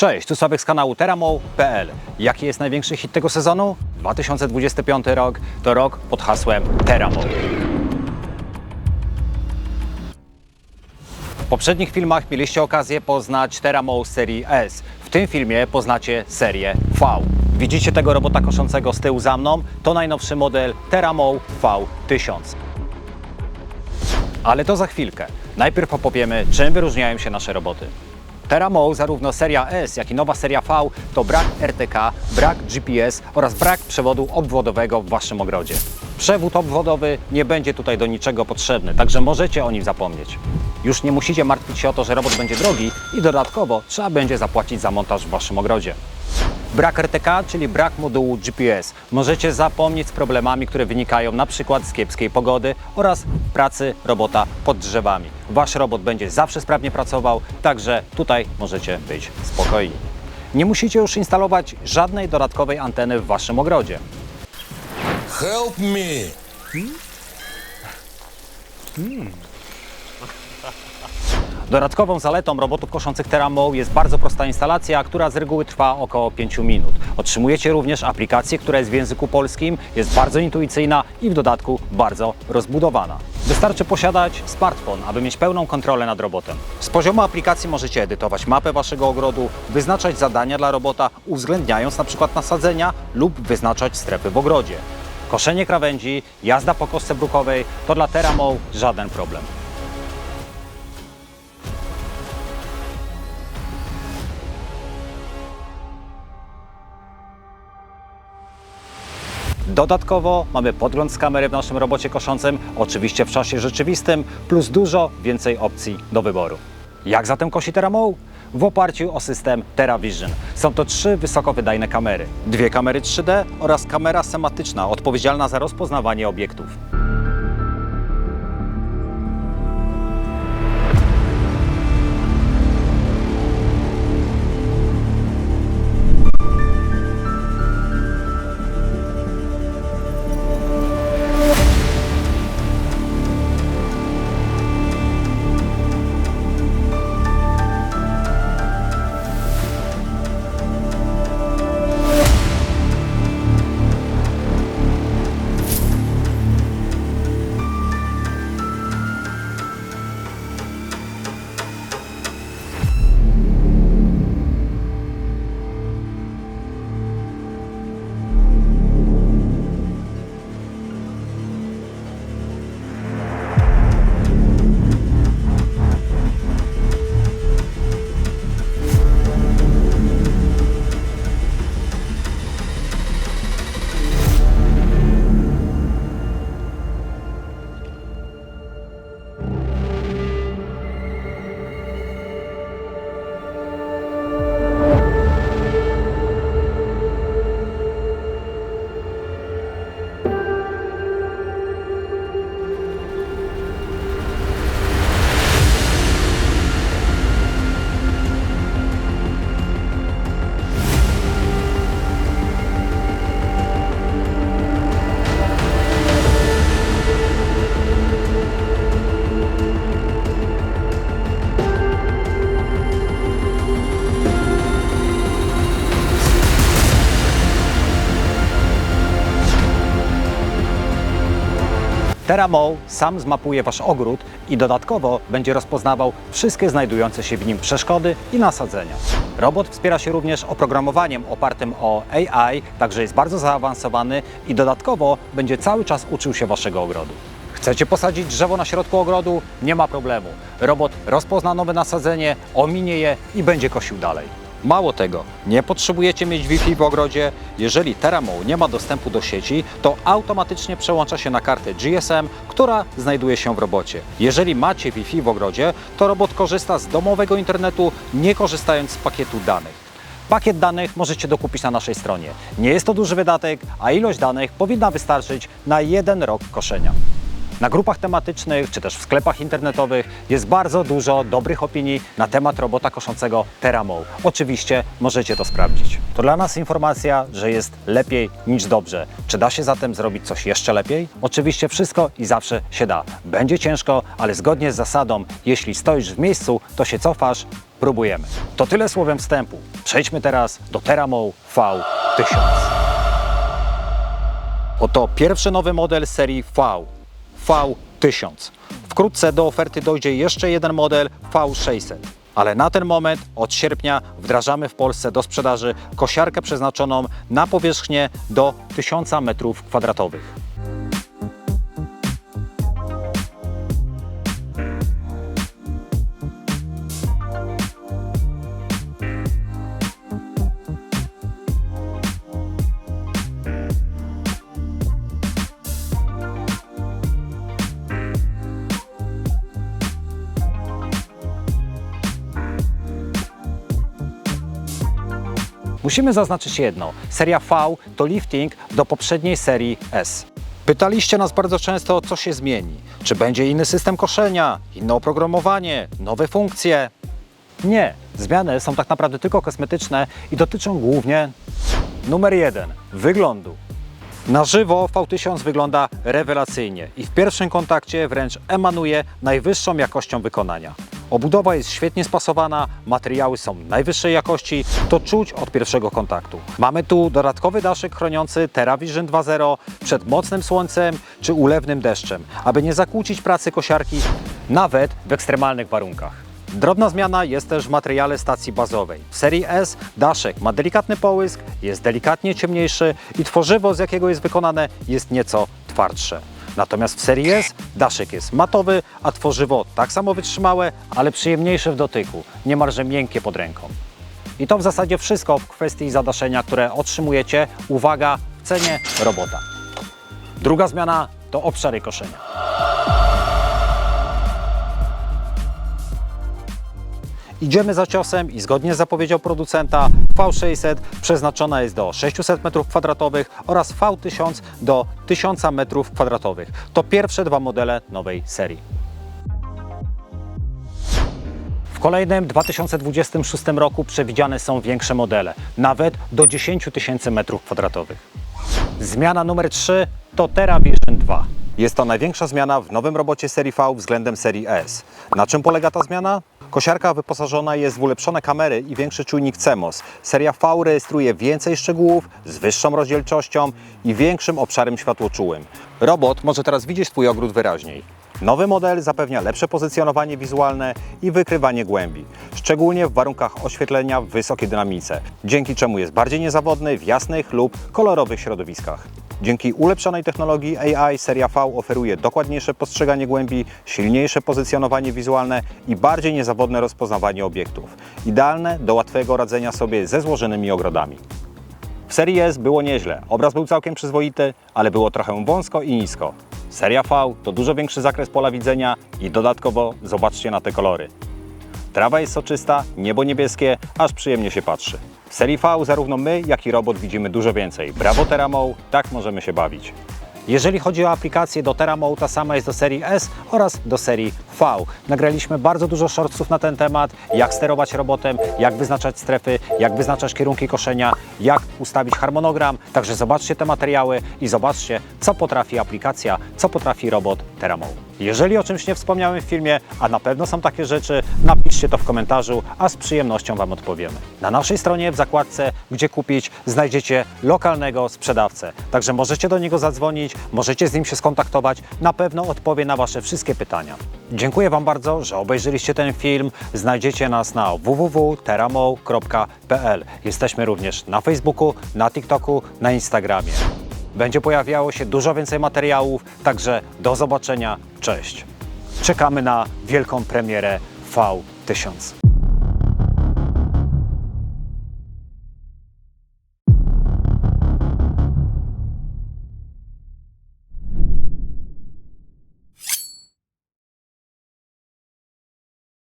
Cześć, tu Sławek z kanału Teramo.pl. Jaki jest największy hit tego sezonu? 2025 rok to rok pod hasłem Teramo. W poprzednich filmach mieliście okazję poznać Teramo serii S. W tym filmie poznacie serię V. Widzicie tego robota koszącego z tyłu za mną? To najnowszy model Teramo V1000. Ale to za chwilkę. Najpierw opowiemy, czym wyróżniają się nasze roboty. Teramo, zarówno seria S, jak i nowa seria V to brak RTK, brak GPS oraz brak przewodu obwodowego w Waszym ogrodzie. Przewód obwodowy nie będzie tutaj do niczego potrzebny, także możecie o nim zapomnieć. Już nie musicie martwić się o to, że robot będzie drogi i dodatkowo trzeba będzie zapłacić za montaż w Waszym ogrodzie. Brak RTK, czyli brak modułu GPS. Możecie zapomnieć z problemami, które wynikają na przykład z kiepskiej pogody oraz pracy robota pod drzewami. Wasz robot będzie zawsze sprawnie pracował, także tutaj możecie być spokojni. Nie musicie już instalować żadnej dodatkowej anteny w waszym ogrodzie. Help me! Dodatkową zaletą robotów koszących Teramo jest bardzo prosta instalacja, która z reguły trwa około 5 minut. Otrzymujecie również aplikację, która jest w języku polskim, jest bardzo intuicyjna i w dodatku bardzo rozbudowana. Wystarczy posiadać smartfon, aby mieć pełną kontrolę nad robotem. Z poziomu aplikacji możecie edytować mapę waszego ogrodu, wyznaczać zadania dla robota, uwzględniając na przykład nasadzenia lub wyznaczać strefy w ogrodzie. Koszenie krawędzi, jazda po kostce brukowej to dla Teramo żaden problem. Dodatkowo mamy podgląd z kamery w naszym robocie koszącym, oczywiście w czasie rzeczywistym, plus dużo więcej opcji do wyboru. Jak zatem kosi Teramo? W oparciu o system TeraVision. Są to trzy wysokowydajne kamery. Dwie kamery 3D oraz kamera sematyczna odpowiedzialna za rozpoznawanie obiektów. Teramo sam zmapuje Wasz ogród i dodatkowo będzie rozpoznawał wszystkie znajdujące się w nim przeszkody i nasadzenia. Robot wspiera się również oprogramowaniem opartym o AI, także jest bardzo zaawansowany i dodatkowo będzie cały czas uczył się Waszego ogrodu. Chcecie posadzić drzewo na środku ogrodu? Nie ma problemu. Robot rozpozna nowe nasadzenie, ominie je i będzie kosił dalej. Mało tego, nie potrzebujecie mieć Wi-Fi w ogrodzie. Jeżeli Teramo nie ma dostępu do sieci, to automatycznie przełącza się na kartę GSM, która znajduje się w robocie. Jeżeli macie Wi-Fi w ogrodzie, to robot korzysta z domowego internetu, nie korzystając z pakietu danych. Pakiet danych możecie dokupić na naszej stronie. Nie jest to duży wydatek, a ilość danych powinna wystarczyć na jeden rok koszenia. Na grupach tematycznych czy też w sklepach internetowych jest bardzo dużo dobrych opinii na temat robota koszącego Teramo. Oczywiście możecie to sprawdzić. To dla nas informacja, że jest lepiej niż dobrze. Czy da się zatem zrobić coś jeszcze lepiej? Oczywiście wszystko i zawsze się da. Będzie ciężko, ale zgodnie z zasadą, jeśli stoisz w miejscu, to się cofasz, próbujemy. To tyle słowem wstępu. Przejdźmy teraz do Teramo V1000. Oto pierwszy nowy model serii V, V1000. Wkrótce do oferty dojdzie jeszcze jeden model V600. Ale na ten moment, od sierpnia, wdrażamy w Polsce do sprzedaży kosiarkę przeznaczoną na powierzchnię do 1000 m2. Musimy zaznaczyć jedno. Seria V to lifting do poprzedniej serii S. Pytaliście nas bardzo często, co się zmieni. Czy będzie inny system koszenia, inne oprogramowanie, nowe funkcje? Nie, zmiany są tak naprawdę tylko kosmetyczne i dotyczą głównie numer jeden wyglądu. Na żywo V1000 wygląda rewelacyjnie i w pierwszym kontakcie wręcz emanuje najwyższą jakością wykonania. Obudowa jest świetnie spasowana, materiały są najwyższej jakości, to czuć od pierwszego kontaktu. Mamy tu dodatkowy daszek chroniący TerraVision 2.0 przed mocnym słońcem czy ulewnym deszczem, aby nie zakłócić pracy kosiarki nawet w ekstremalnych warunkach. Drobna zmiana jest też w materiale stacji bazowej. W serii S daszek ma delikatny połysk, jest delikatnie ciemniejszy i tworzywo, z jakiego jest wykonane, jest nieco twardsze. Natomiast w serii S daszek jest matowy, a tworzywo tak samo wytrzymałe, ale przyjemniejsze w dotyku, niemalże miękkie pod ręką. I to w zasadzie wszystko w kwestii zadaszenia, które otrzymujecie, uwaga, w cenie robota. Druga zmiana to obszary koszenia. Idziemy za ciosem i zgodnie z zapowiedzią producenta V600 przeznaczona jest do 600 m2 oraz V1000 do 1000 m2. To pierwsze dwa modele nowej serii. W kolejnym 2026 roku przewidziane są większe modele, nawet do 10 tysięcy m2. Zmiana numer 3 to TerraVision 2. Jest to największa zmiana w nowym robocie serii V względem serii S. Na czym polega ta zmiana? Kosiarka wyposażona jest w ulepszone kamery i większy czujnik CMOS. Seria V rejestruje więcej szczegółów z wyższą rozdzielczością i większym obszarem światłoczułym. Robot może teraz widzieć Twój ogród wyraźniej. Nowy model zapewnia lepsze pozycjonowanie wizualne i wykrywanie głębi, szczególnie w warunkach oświetlenia w wysokiej dynamice, dzięki czemu jest bardziej niezawodny w jasnych lub kolorowych środowiskach. Dzięki ulepszonej technologii AI seria V oferuje dokładniejsze postrzeganie głębi, silniejsze pozycjonowanie wizualne i bardziej niezawodne rozpoznawanie obiektów, idealne do łatwego radzenia sobie ze złożonymi ogrodami. W serii S było nieźle. Obraz był całkiem przyzwoity, ale było trochę wąsko i nisko. Seria V to dużo większy zakres pola widzenia i dodatkowo zobaczcie na te kolory. Trawa jest soczysta, niebo niebieskie, aż przyjemnie się patrzy. W serii V zarówno my, jak i robot widzimy dużo więcej. Brawo Teramo, tak możemy się bawić. Jeżeli chodzi o aplikację do Teramo, ta sama jest do serii S oraz do serii V. Nagraliśmy bardzo dużo shortsów na ten temat, jak sterować robotem, jak wyznaczać strefy, jak wyznaczać kierunki koszenia, jak ustawić harmonogram. Także zobaczcie te materiały i zobaczcie, co potrafi aplikacja, co potrafi robot Teramo. Jeżeli o czymś nie wspomniałem w filmie, a na pewno są takie rzeczy, napiszcie to w komentarzu, a z przyjemnością Wam odpowiemy. Na naszej stronie w zakładce Gdzie kupić znajdziecie lokalnego sprzedawcę. Także możecie do niego zadzwonić, możecie z nim się skontaktować, na pewno odpowie na Wasze wszystkie pytania. Dziękuję Wam bardzo, że obejrzeliście ten film. Znajdziecie nas na www.teramo.pl. Jesteśmy również na Facebooku, na TikToku, na Instagramie. Będzie pojawiało się dużo więcej materiałów, także do zobaczenia. Cześć. Czekamy na wielką premierę V1000.